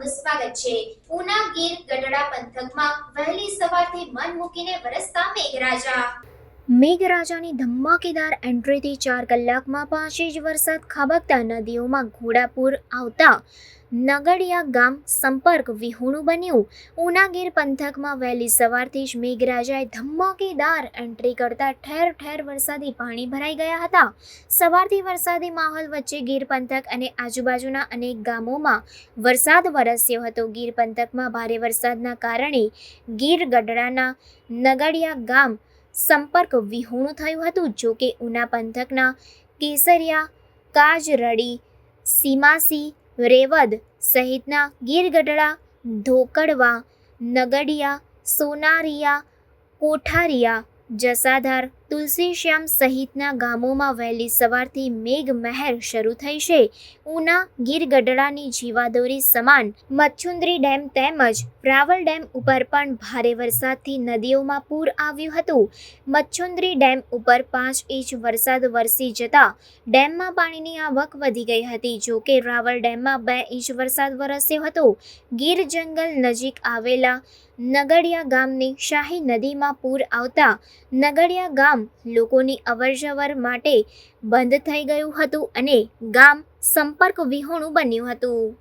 આપનું સ્વાગત છે. ઉના ગીર ગઢડા પંથકમાં વહેલી સવારથી મન મૂકીને વરસતા મેઘરાજા. મેઘરાજાની ધમાકેદાર એન્ટ્રીથી ચાર કલાકમાં પાંચ ઇંચ વરસાદ ખાબકતા નદીઓમાં ઘોડાપુર આવતા નગડિયા ગામ સંપર્ક વિહોણું બન્યું. ઉનાગીર પંથકમાં વહેલી સવારથી જ મેઘરાજાએ ધમાકેદાર એન્ટ્રી કરતા ઠેર ઠેર વરસાદી પાણી ભરાઈ ગયા હતા. સવારથી વરસાદી માહોલ વચ્ચે ગીર પંથક અને આજુબાજુના અનેક ગામોમાં વરસાદ વરસ્યો હતો. ગીર પંથકમાં ભારે વરસાદના કારણે ગીર ગઢડાના નગડિયા ગામ સંપર્ક વિહોણું થયું હતું. જો કે ઉના પંથકના કેસરિયા, કાજરડી, સીમાસી, રેવદ સહિતના ગીરગઢડા, ધોકડવા, નગડિયા, સોનારિયા, કોઠારિયા, જસાધાર તુલસીશ્યામ સહિતના ગામોમાં વહેલી સવારથી મેઘ મહેર શરૂ થઈ છે. ઉના ગીર ગઢડાની જીવાદોરી સમાન મચ્છુંદ્રી ડેમ તેમજ રાવલ ડેમ ઉપર પણ ભારે વરસાદથી નદીઓમાં પૂર આવ્યું હતું. મચ્છુંદ્રી ડેમ ઉપર પાંચ ઇંચ વરસાદ વરસી જતા ડેમમાં પાણીની આવક વધી ગઈ હતી. જો કે રાવલ ડેમમાં બે ઇંચ વરસાદ વરસ્યો હતો. ગીર જંગલ નજીક આવેલા નગડિયા ગામની શાહી નદીમાં પૂર આવતા નગડિયા ગામ લોકોની અવરજવર માટે બંધ થઈ ગયું હતું અને ગામ સંપર્ક વિહોણું બન્યું હતું.